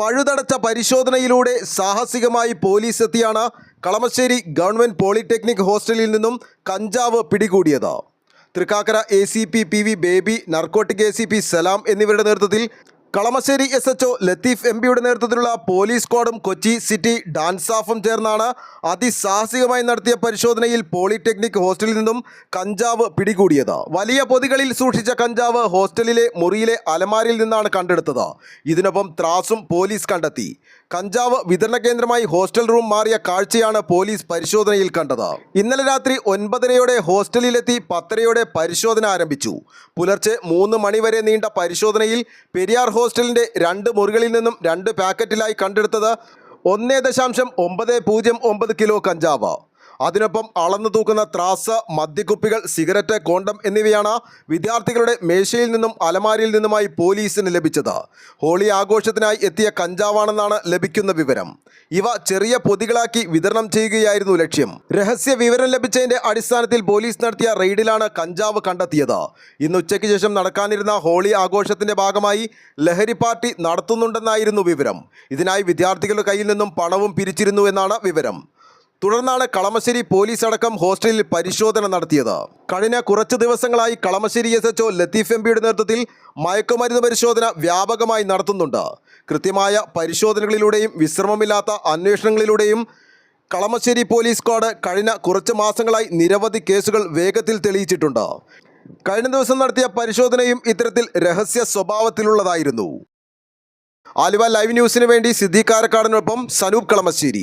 കണ്ണടച്ച പരിശോധനയിലൂടെ സാഹസികമായി പോലീസ് എത്തിയാണ് കളമശ്ശേരി ഗവൺമെന്റ് പോളിടെക്നിക് ഹോസ്റ്റലിൽ നിന്നും കഞ്ചാവ് പിടികൂടിയത്. Thrikkakara A C P P V Baby narcotic A C P Salam എന്നിവരുടെ നേതൃത്വത്തിൽ Kalamassery S H O Latheef M പിയുടെ നേതൃത്വത്തിലുള്ള പോലീസ് സ്ക്വാഡും കൊച്ചി സിറ്റി ഡാൻസ് സ്റ്റാഫും ചേർന്നാണ് അതിസാഹസികമായി നടത്തിയ പരിശോധനയിൽ പോളിടെക്നിക് ഹോസ്റ്റലിൽ നിന്നും കഞ്ചാവ് പിടികൂടിയത്. വലിയ പൊതികളിൽ സൂക്ഷിച്ച കഞ്ചാവ് ഹോസ്റ്റലിലെ മുറിയിലെ അലമാരിൽ നിന്നാണ് കണ്ടെടുത്തത്. ഇതിനൊപ്പം ത്രാസും പോലീസ് കണ്ടെത്തി. കഞ്ചാവ് വിതരണ കേന്ദ്രമായി ഹോസ്റ്റൽ റൂം മാറിയ കാഴ്ചയാണ് പോലീസ് പരിശോധനയിൽ കണ്ടത്. ഇന്നലെ രാത്രി ഒൻപതരയോടെ ഹോസ്റ്റലിലെത്തി പത്തരയോടെ പരിശോധന ആരംഭിച്ചു. പുലർച്ചെ മൂന്ന് മണിവരെ നീണ്ട പരിശോധനയിൽ പെരിയാർ ഹോസ്റ്റലിന്റെ രണ്ട് മുറികളിൽ നിന്നും രണ്ട് പാക്കറ്റിലായി കണ്ടെടുത്തത് ഒന്നേ ദശാംശം ഒമ്പത് പൂജ്യം ഒമ്പത് കിലോ കഞ്ചാവ്. അതിനൊപ്പം അളന്നു തൂക്കുന്ന ത്രാസ് മദ്യക്കുപ്പികൾ സിഗരറ്റ് കോണ്ടം എന്നിവയാണ് വിദ്യാർത്ഥികളുടെ മേശയിൽ നിന്നും അലമാരിയിൽ നിന്നുമായി പോലീസിന് ലഭിച്ചത്. ഹോളി ആഘോഷത്തിനായി എത്തിയ കഞ്ചാവാണെന്നാണ് ലഭിക്കുന്ന വിവരം. ഇവ ചെറിയ പൊതികളാക്കി വിതരണം ചെയ്യുകയായിരുന്നു ലക്ഷ്യം. രഹസ്യ വിവരം ലഭിച്ചതിന്റെ അടിസ്ഥാനത്തിൽ പോലീസ് നടത്തിയ റെയ്ഡിലാണ് കഞ്ചാവ് കണ്ടെത്തിയത്. ഇന്ന് ഉച്ചയ്ക്ക് ശേഷം നടക്കാനിരുന്ന ഹോളി ആഘോഷത്തിന്റെ ഭാഗമായി ലഹരി പാർട്ടി നടത്തുന്നുണ്ടെന്നായിരുന്നു വിവരം. ഇതിനായി വിദ്യാർത്ഥികളുടെ കയ്യിൽ നിന്നും പണവും പിരിച്ചിരുന്നു എന്നാണ് വിവരം. തുടർന്നാണ് കളമശ്ശേരി പോലീസ് അടക്കം ഹോസ്റ്റലിൽ പരിശോധന നടത്തിയത്. കഴിഞ്ഞ കുറച്ച് ദിവസങ്ങളായി Kalamassery S H Latheef M പിയുടെ നേതൃത്വത്തിൽ മയക്കുമരുന്ന് പരിശോധന വ്യാപകമായി നടത്തുന്നുണ്ട്. കൃത്യമായ പരിശോധനകളിലൂടെയും വിശ്രമമില്ലാത്ത അന്വേഷണങ്ങളിലൂടെയും കളമശ്ശേരി പോലീസ് സ്ക്വാഡ് കഴിഞ്ഞ കുറച്ച് മാസങ്ങളായി നിരവധി കേസുകൾ വേഗത്തിൽ തെളിയിച്ചിട്ടുണ്ട്. കഴിഞ്ഞ ദിവസം നടത്തിയ പരിശോധനയും ഇത്തരത്തിൽ രഹസ്യ സ്വഭാവത്തിലുള്ളതായിരുന്നു. ആലുവ ലൈവ് ന്യൂസിന് വേണ്ടി സിദ്ദീഖ് കാരക്കാടിനൊപ്പം സനൂപ് കളമശ്ശേരി.